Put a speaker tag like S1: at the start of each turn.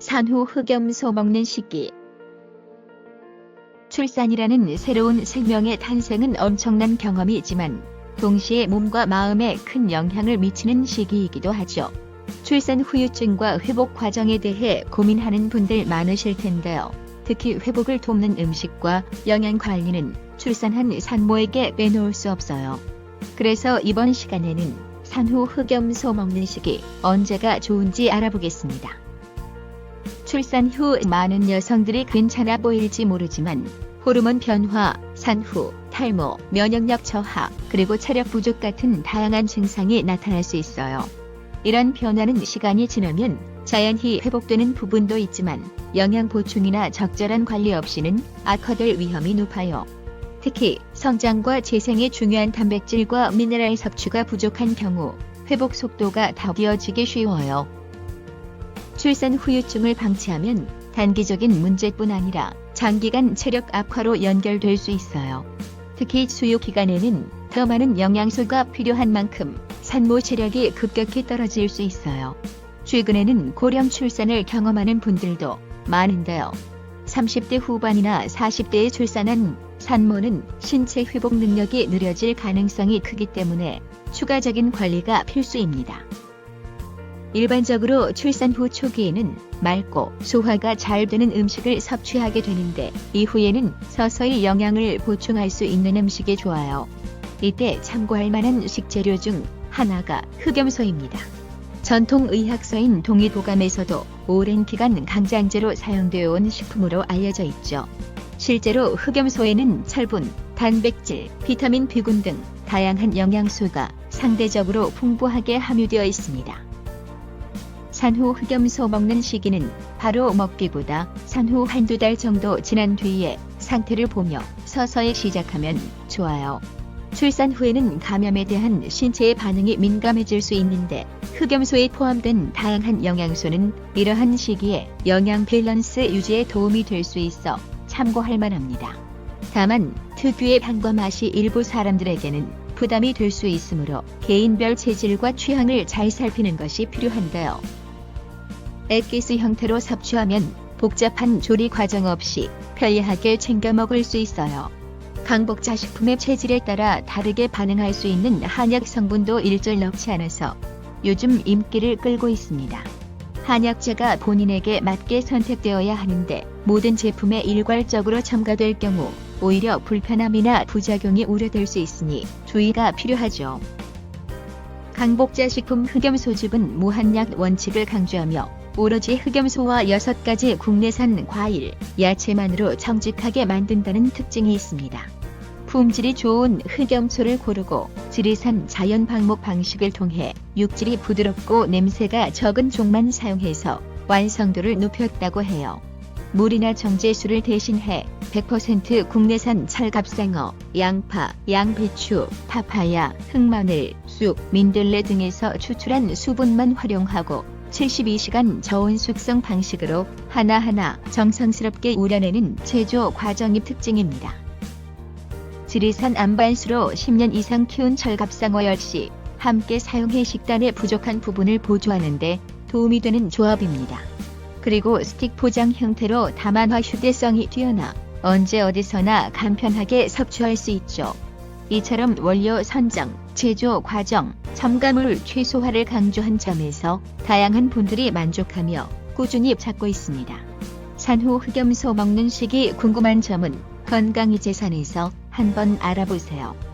S1: 산후 흑염소 먹는 시기. 출산이라는 새로운 생명의 탄생은 엄청난 경험이지만 동시에 몸과 마음에 큰 영향을 미치는 시기이기도 하죠. 출산 후유증과 회복 과정에 대해 고민하는 분들 많으실 텐데요. 특히 회복을 돕는 음식과 영양 관리는 출산한 산모에게 빼놓을 수 없어요. 그래서 이번 시간에는 산후 흑염소 먹는 시기 언제가 좋은지 알아보겠습니다. 출산 후 많은 여성들이 괜찮아 보일지 모르지만 호르몬 변화, 산후, 탈모, 면역력 저하, 그리고 체력 부족 같은 다양한 증상이 나타날 수 있어요. 이런 변화는 시간이 지나면 자연히 회복되는 부분도 있지만 영양 보충이나 적절한 관리 없이는 악화될 위험이 높아요. 특히 성장과 재생에 중요한 단백질과 미네랄 섭취가 부족한 경우 회복 속도가 더디어지기 쉬워요. 출산 후유증을 방치하면 단기적인 문제뿐 아니라 장기간 체력 악화로 연결될 수 있어요. 특히 수유 기간에는 더 많은 영양소가 필요한 만큼 산모 체력이 급격히 떨어질 수 있어요. 최근에는 고령 출산을 경험하는 분들도 많은데요. 30대 후반이나 40대에 출산한 산모는 신체 회복 능력이 느려질 가능성이 크기 때문에 추가적인 관리가 필수입니다. 일반적으로 출산 후 초기에는 맑고 소화가 잘 되는 음식을 섭취하게 되는데 이후에는 서서히 영양을 보충할 수 있는 음식이 좋아요. 이때 참고할 만한 식재료 중 하나가 흑염소입니다. 전통 의학서인 동의보감에서도 오랜 기간 강장제로 사용되어 온 식품으로 알려져 있죠. 실제로 흑염소에는 철분, 단백질, 비타민 B군 등 다양한 영양소가 상대적으로 풍부하게 함유되어 있습니다. 산후 흑염소 먹는 시기는 바로 먹기보다 산후 한두 달 정도 지난 뒤에 상태를 보며 서서히 시작하면 좋아요. 출산 후에는 감염에 대한 신체의 반응이 민감해질 수 있는데 흑염소에 포함된 다양한 영양소는 이러한 시기에 영양 밸런스 유지에 도움이 될 수 있어 참고할 만합니다. 다만 특유의 향과 맛이 일부 사람들에게는 부담이 될 수 있으므로 개인별 체질과 취향을 잘 살피는 것이 필요한데요. 액기스 형태로 섭취하면 복잡한 조리 과정 없이 편리하게 챙겨 먹을 수 있어요. 강복자 식품의 체질에 따라 다르게 반응할 수 있는 한약 성분도 일절 넣지 않아서 요즘 인기를 끌고 있습니다. 한약재가 본인에게 맞게 선택되어야 하는데 모든 제품에 일괄적으로 첨가될 경우 오히려 불편함이나 부작용이 우려될 수 있으니 주의가 필요하죠. 강복자 식품 흑염소즙은 무한약 원칙을 강조하며 오로지 흑염소와 6가지 국내산 과일, 야채만으로 정직하게 만든다는 특징이 있습니다. 품질이 좋은 흑염소를 고르고 지리산 자연 방목 방식을 통해 육질이 부드럽고 냄새가 적은 종만 사용해서 완성도를 높였다고 해요. 물이나 정제수를 대신해 100% 국내산 찰갑상어, 양파, 양배추, 파파야, 흑마늘, 쑥, 민들레 등에서 추출한 수분만 활용하고 72시간 저온 숙성 방식으로 하나하나 정성스럽게 우려내는 제조 과정이 특징입니다. 지리산 안반수로 10년 이상 키운 철갑상어 역시 함께 사용해 식단의 부족한 부분을 보조하는데 도움이 되는 조합입니다. 그리고 스틱 포장 형태로 다만화 휴대성이 뛰어나 언제 어디서나 간편하게 섭취할 수 있죠. 이처럼 원료 선정, 제조 과정, 첨가물 최소화를 강조한 점에서 다양한 분들이 만족하며 꾸준히 찾고 있습니다. 산후 흑염소 먹는 시기 궁금한 점은 건강이 재산에서 한번 알아보세요.